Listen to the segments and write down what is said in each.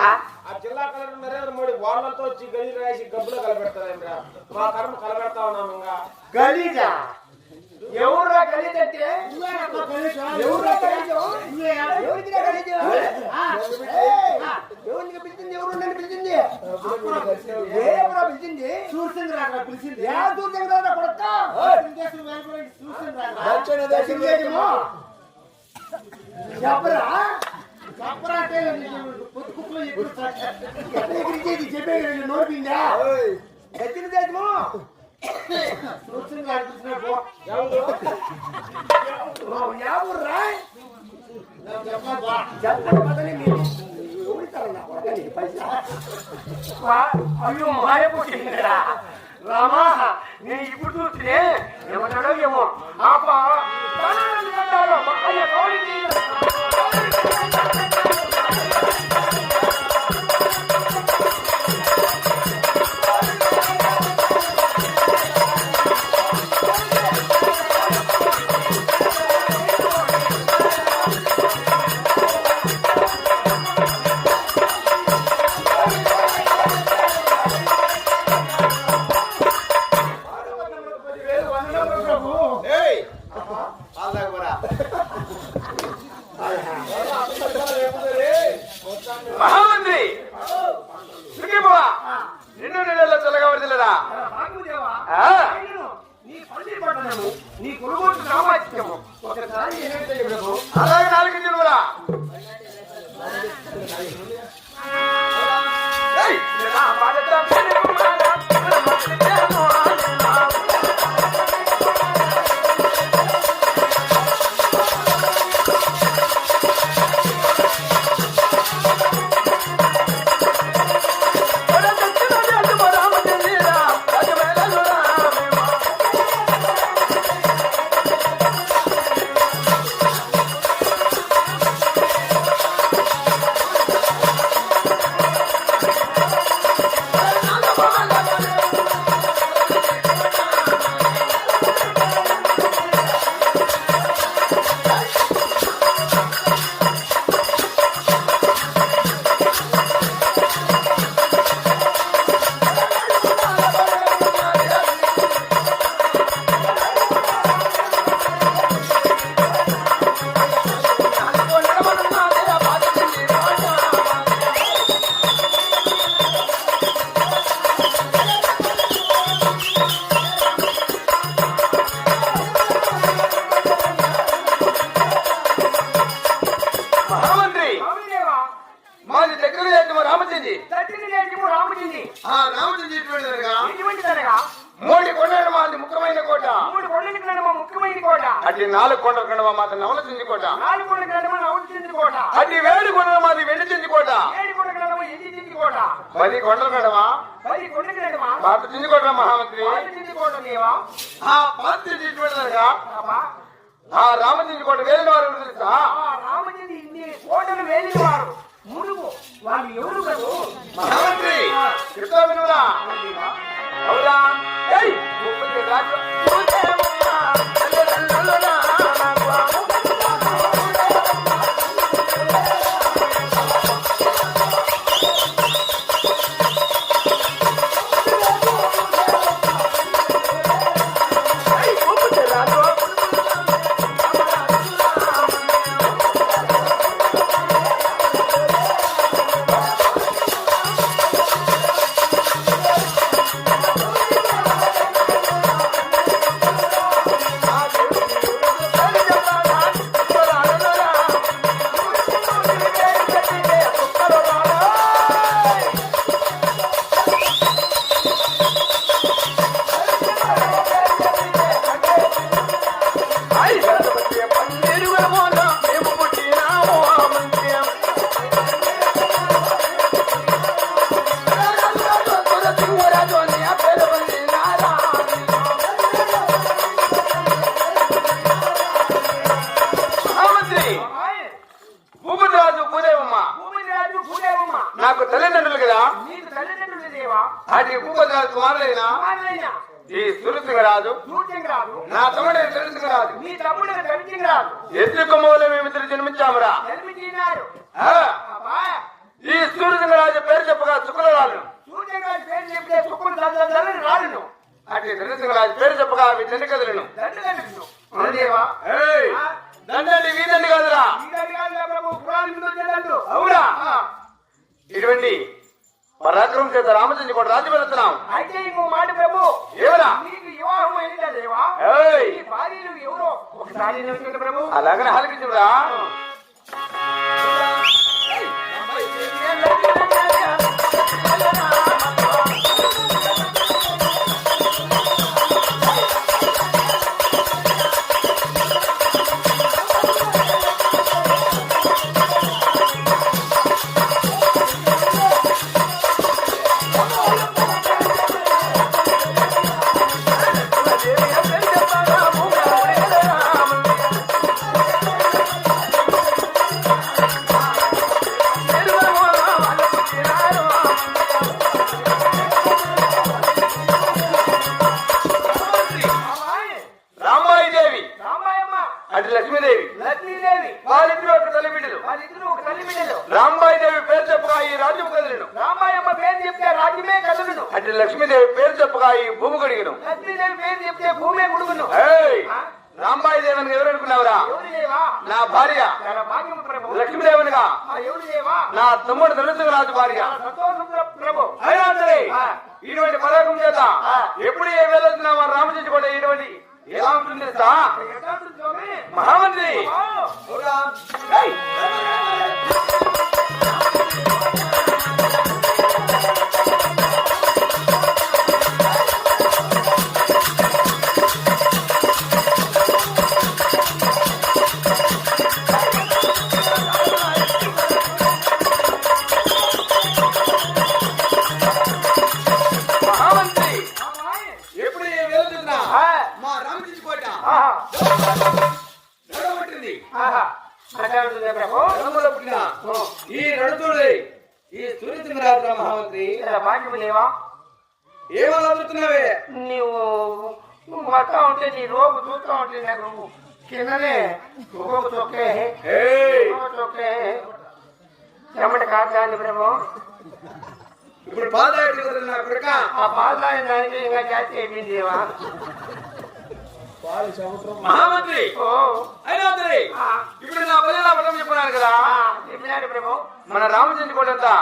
ఆ? ఆ జిల్లా కలెక్టర్ నరేంద్ర మోడీ వాళ్ళతో వచ్చి గది రాసి గబ్బులో మా కర్మ కలబెడతా ఉన్నాము ఇంకా. గలీజా? ఎవరా గలీజ్ అంటే? ఎవరు గలీజు? ఎవరికిరా గలీజు? పిలిచింది? ఎవరు నన్ను పిలిచింది? పిలిచింది. చూసింది పిలిచింది. ఏ కొడక. చెప్పరా? చెప్పరాటే పొత్తు కుప్పలో ఎక్కువ ఎక్కడికి చెప్పే నోటిందా దక్షిణ దేశమో? అయ్యో మాయ రామా నేను ఇప్పుడు చూస్తే ఏమంటాడో ఏమో ఆపా పల్లి నీ కొనుగోలు సామర్థ్యము ఒకసారి అలాగే నాలుగు జన్మలా నాలుగు కొండల కండవ మాత్రం? నవలచింది కోట నాలుగు నవ్వుతుంది కోట అటు వేడు కొండల మాది వెండిచింది కోట ఏడు కొండలకు నడుమ ఎన్ని కోట పది కొండల కండవ పది కొండలకు నడుమ పాత చింది కోట మహామంత్రి? ఆలోచించి కోట నీవా ఆ పాత ఎటువంటిదనగా ఆ రామచంద్రి కోట వేలిన వారు తెలుసా? ఆ రామచంద్ర ఇన్ని కోటలు వేలిన వారు మునుగు. వాళ్ళు ఎవరు కదూ మహామంత్రి చెప్తా వినురా. అవునా ఏయ్ ముప్పై రాజు కుమారులైన ఈ సురసింగరాజు సూర్యంగారు నా తమ్ముడే సురసింగరాజు మీ తమ్ముడు రవిచంద్రాలు ఎద్దు కొమ్మలో మేమిద్దరు జన్మించామురా? జన్మించినారు. ఆ, అబ్బా! ఈ సూర్యసింగరాజు పేరు చెప్పగా చుక్కలరాలు సూర్యంగారి పేరు చెప్తే చదవని రాళ్ళను అటు సురసింగరాజు పేరు చెప్పగా వీటన్ని కదులను. లక్ష్మీదేవి పేరు చెప్తే భూమే ముడుగును. ఏయ్, రాంబాయి దేవని ఎవరు అనుకున్నావురా? దేవా నా భార్య. లక్ష్మీదేవనిగా దేవా నా తమ్ముడు నరసింహరాజు భార్య. అయినా సరే. ఇటువంటి పరాకం చేత. ఎప్పుడు ఏ వెళ్ళొచ్చినా రామచంద్ర కూడా ఇటువంటి ఎలా ఉంటుంది మహామంత్రి ఏమనుకున్నావే నీవు నువ్వు వస్తా ఉంటే నీ రోగు చూస్తా ఉంటే నాకు కిందనే ఒక్కొక్క చొక్కే. చొక్కే. చెమట ప్రభు ఇప్పుడు పాదయాత్ర కదా నా కొడుక. ఆ పాలు తాగిన దానికి ఇంకా జాతి అయిపోయింది మహామంత్రి! ఓ. అయినా సరే ఇప్పుడు నా పల్లెల పట్టం చెప్పినాను కదా? ఆ, చెప్పినాడు ప్రభు. మన రామచంద్ర కోట అంతా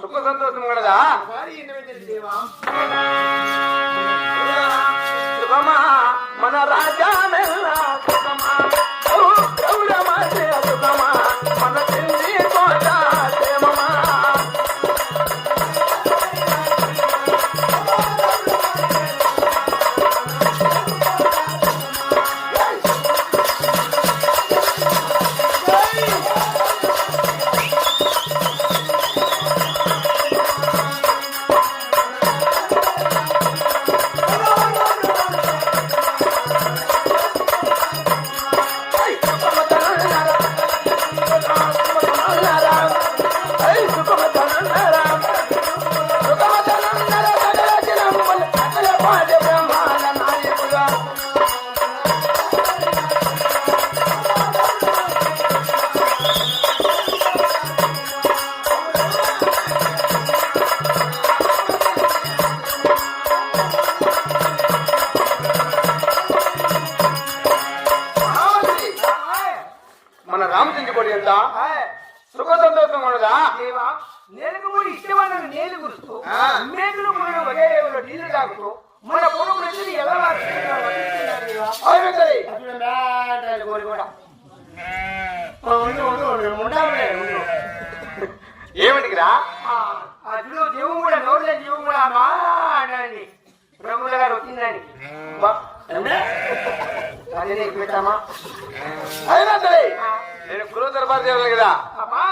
సుఖ సంతోషం సుఖమా మన రాజా తాగుతూ మన నుంచి ఎలా అవును సరే కూడా. ఆ, అదిలో జీవం కూడా నోరులే జీవం కూడా మా అనండి ప్రభుల గారు వచ్చిందని? అదే నీకు పెట్టామా? అయినా సరే. నేను గురువు దర్బార్ చేయాలి కదా. అమ్మా